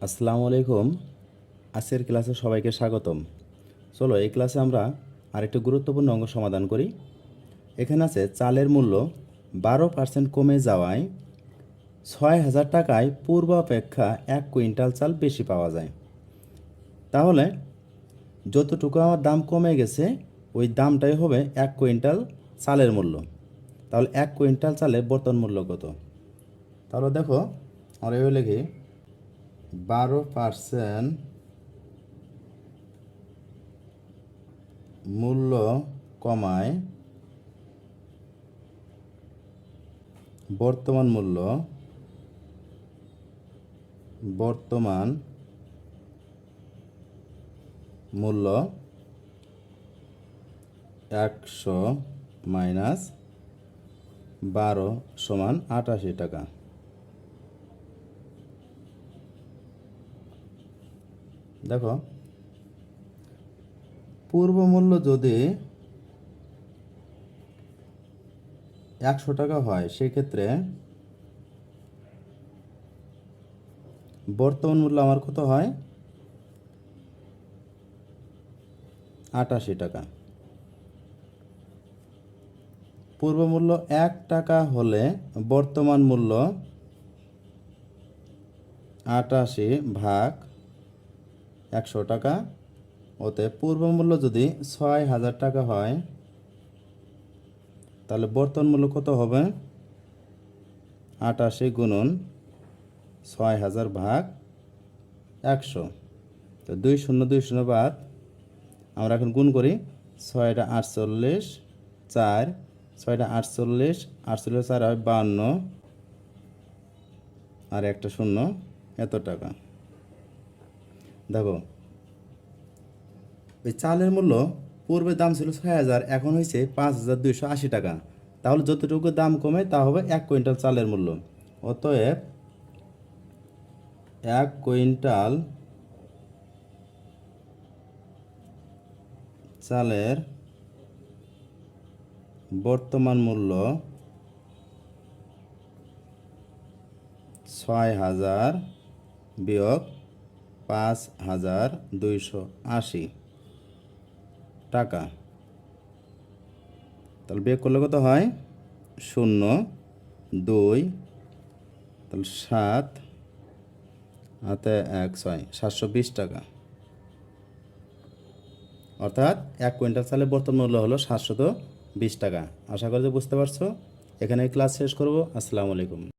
আসসালামু আলাইকুম। আজকের ক্লাসে সবাইকে স্বাগতম। চলো, এই ক্লাসে আমরা আরেকটি গুরুত্বপূর্ণ অঙ্ক সমাধান করি। এখানে আছে চালের মূল্য বারো পার্সেন্ট কমে যাওয়ায় ছয় হাজার টাকায় পূর্বাপেক্ষা এক কুইন্টাল চাল বেশি পাওয়া যায়। তাহলে, যতটুকু আমার দাম কমে গেছে, ওই দামটাই হবে এক কুইন্টাল চালের মূল্য। তাহলে এক কুইন্টাল চালের বর্তমান মূল্য কত? তাহলে দেখো, আমরা এভাবে লিখি। বারো পার্সেন্ট মূল্য কমায় বর্তমান মূল্য বর্তমান মূল্য একশো মাইনাস বারো সমান আটাশি টাকা। দেখো পূর্ব মূল্য যদি একশো টাকা হয়, সেক্ষেত্রে বর্তমান মূল্য আমার কত হয়? আটাশি টাকা। পূর্ব মূল্য এক টাকা হলে বর্তমান মূল্য আটাশি ভাগ একশো টাকা। ওতে পূর্ব মূল্য যদি ছয় হাজার টাকা হয়, তাহলে বর্তমান মূল্য কত হবে? আটাশি গুণন ছয় হাজার ভাগ একশো। তো দুই শূন্য দুই শূন্য বাদ আমরা এখন গুণ করি ছয়টা আটচল্লিশ চার, ছয়টা আটচল্লিশ আটচল্লিশ চার হয় বাহান্ন আর একটা শূন্য, এত টাকা। দেখো। ওই চালের মূল্য পূর্বে দাম ছিল ছয় হাজার, এখন হয়েছে পাঁচ হাজার দুইশো আশি টাকা। তাহলে যতটুকু দাম কমে, তা হবে এক কুইন্টাল চালের মূল্য। অতএব এক কুইন্টাল চালের বর্তমান মূল্য ছয় হাজার বিয়োগ পাঁচ হাজার দুইশো আশি। টাকা। তাহলে বিয়োগ করলে কত হয়? শূন্য, দুই, তাহলে সাত, হাতে এক, ছয়, সাতশো বিশ টাকা। অর্থাৎ এক কুইন্টাল চালে বর্তমান মূল্য হলো সাতশত বিশ টাকা। আশা করি বুঝতে পারছ। এখানে ক্লাস শেষ করব। আসসালামু আলাইকুম।